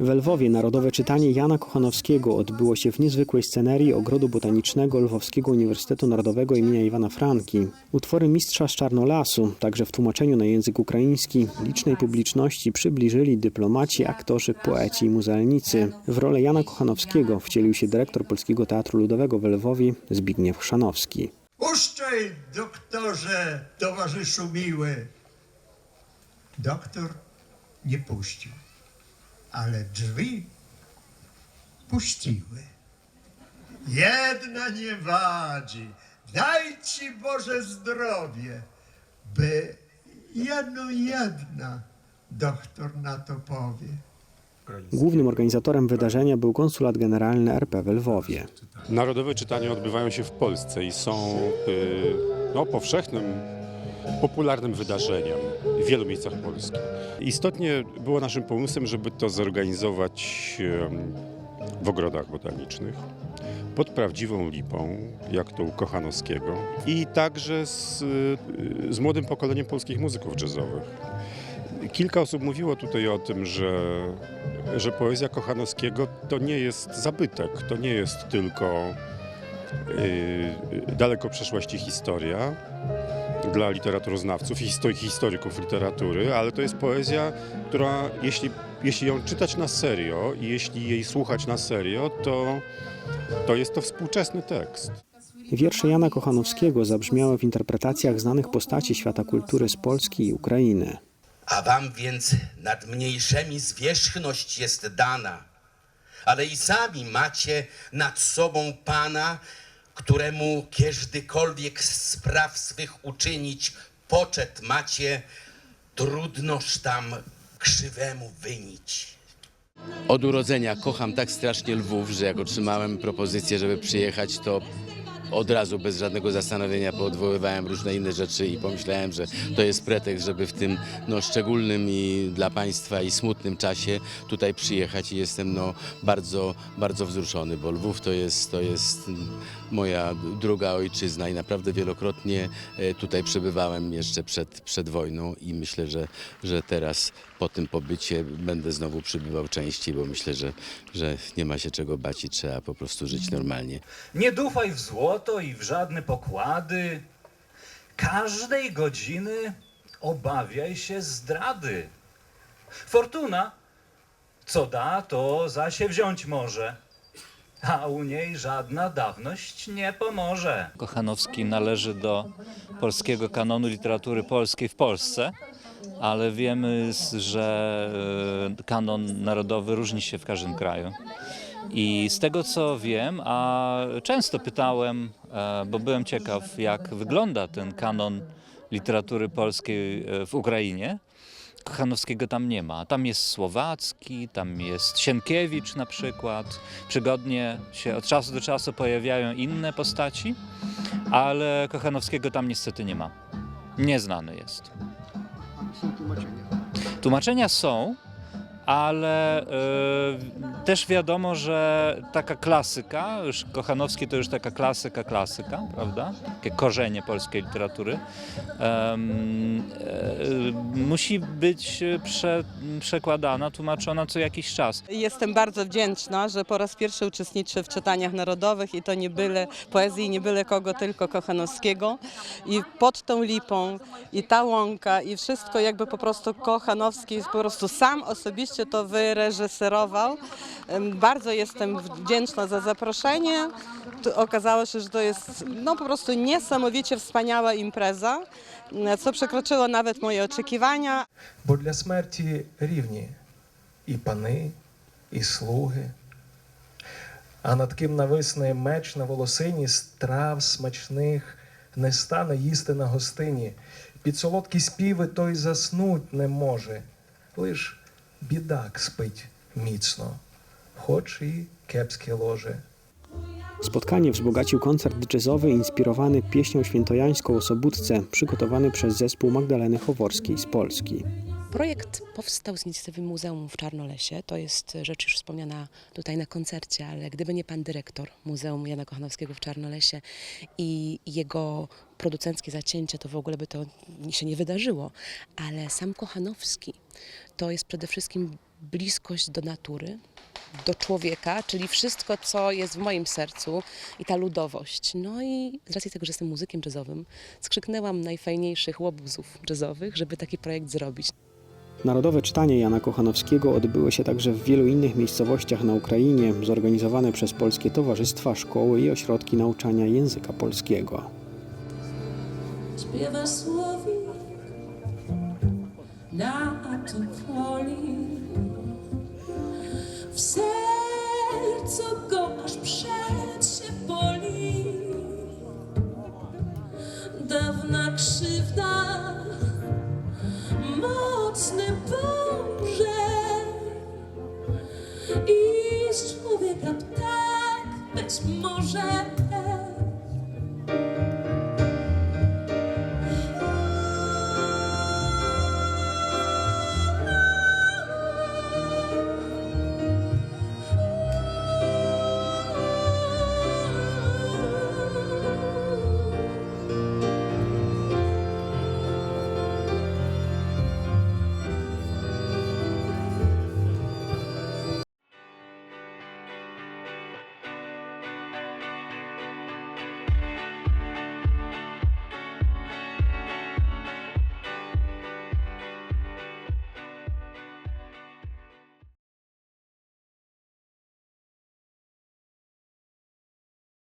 W Lwowie Narodowe Czytanie Jana Kochanowskiego odbyło się w niezwykłej scenerii Ogrodu Botanicznego Lwowskiego Uniwersytetu Narodowego im. Iwana Franki. Utwory mistrza z Czarnolasu, także w tłumaczeniu na język ukraiński, licznej publiczności przybliżyli dyplomaci, aktorzy, poeci i muzealnicy. W rolę Jana Kochanowskiego wcielił się dyrektor Polskiego Teatru Ludowego w Lwowie Zbigniew Chrzanowski. Puszczaj, doktorze, towarzyszu miły. Doktor nie puścił, ale drzwi puściły. Jedna nie wadzi, daj ci Boże zdrowie, by jedno jedna doktor na to powie. Głównym organizatorem wydarzenia był konsulat generalny RP w Lwowie. Narodowe czytania odbywają się w Polsce i są y, no, powszechnym, popularnym wydarzeniem w wielu miejscach Polski. Istotnie było naszym pomysłem, żeby to zorganizować w ogrodach botanicznych pod prawdziwą lipą, jak to u Kochanowskiego i także z, y, z młodym pokoleniem polskich muzyków jazzowych. Kilka osób mówiło tutaj o tym, że, że poezja Kochanowskiego to nie jest zabytek, to nie jest tylko yy, daleko przeszłości historia dla literaturoznawców i histo- historyków literatury, ale to jest poezja, która jeśli, jeśli ją czytać na serio i jeśli jej słuchać na serio, to, to jest to współczesny tekst. Wiersze Jana Kochanowskiego zabrzmiały w interpretacjach znanych postaci świata kultury z Polski i Ukrainy. A wam więc nad mniejszymi zwierzchność jest dana, ale i sami macie nad sobą Pana, któremu kieżdykolwiek spraw swych uczynić poczet macie, trudnoż tam krzywemu wynić. Od urodzenia kocham tak strasznie Lwów, że jak otrzymałem propozycję, żeby przyjechać, to od razu bez żadnego zastanowienia poodwoływałem różne inne rzeczy i pomyślałem, że to jest pretekst, żeby w tym no, szczególnym i dla Państwa i smutnym czasie tutaj przyjechać i jestem no, bardzo, bardzo wzruszony, bo Lwów to jest, to jest moja druga ojczyzna i naprawdę wielokrotnie e, tutaj przebywałem jeszcze przed, przed wojną i myślę, że, że teraz po tym pobycie będę znowu przybywał częściej, bo myślę, że, że nie ma się czego bać i trzeba po prostu żyć normalnie. Nie dufaj w złoto i w żadne pokłady. Każdej godziny obawiaj się zdrady. Fortuna, co da, to za się wziąć może, a u niej żadna dawność nie pomoże. Kochanowski należy do polskiego kanonu literatury polskiej w Polsce, ale wiemy, że e, kanon narodowy różni się w każdym kraju. I z tego co wiem, a często pytałem, e, bo byłem ciekaw, jak wygląda ten kanon literatury polskiej e, w Ukrainie, Kochanowskiego tam nie ma. Tam jest Słowacki, tam jest Sienkiewicz na przykład. Przygodnie się od czasu do czasu pojawiają inne postaci, ale Kochanowskiego tam niestety nie ma. Nieznany jest. Tłumaczenia są, ale e, też wiadomo, że taka klasyka, już Kochanowski to już taka klasyka, klasyka, prawda? Takie korzenie polskiej literatury, e, musi być prze, przekładana, tłumaczona co jakiś czas. Jestem bardzo wdzięczna, że po raz pierwszy uczestniczę w czytaniach narodowych i to nie byle poezji, nie byle kogo, tylko Kochanowskiego. I pod tą lipą i ta łąka i wszystko jakby po prostu Kochanowski po prostu sam osobiście to wyreżyserował. Bardzo jestem wdzięczna za zaproszenie. Okazało się, że to jest no po prostu niesamowicie wspaniała impreza, co przekroczyło nawet moje oczekiwania. Бо для смерті рівні і пани, і слуги. А над ким нависне меч на волосині, страв смачних не стане їсти на гостині. Під солодкі співи той заснуть не може. Лиш бідак спить міцно, хоч і кепське ложе. Spotkanie wzbogacił koncert jazzowy inspirowany pieśnią świętojańską o Sobótce, przygotowany przez zespół Magdaleny Choworskiej z Polski. Projekt powstał z inicjatywy Muzeum w Czarnolesie. To jest rzecz już wspomniana tutaj na koncercie, ale gdyby nie pan dyrektor Muzeum Jana Kochanowskiego w Czarnolesie i jego producenckie zacięcie, to w ogóle by to się nie wydarzyło. Ale sam Kochanowski to jest przede wszystkim bliskość do natury, do człowieka, czyli wszystko, co jest w moim sercu i ta ludowość. No i z racji tego, że jestem muzykiem jazzowym, skrzyknęłam najfajniejszych łobuzów jazzowych, żeby taki projekt zrobić. Narodowe czytanie Jana Kochanowskiego odbyło się także w wielu innych miejscowościach na Ukrainie, zorganizowane przez polskie towarzystwa, szkoły i ośrodki nauczania języka polskiego. śpiewa słowik na topoli. W sercu go aż przed I z człowieka ptak być może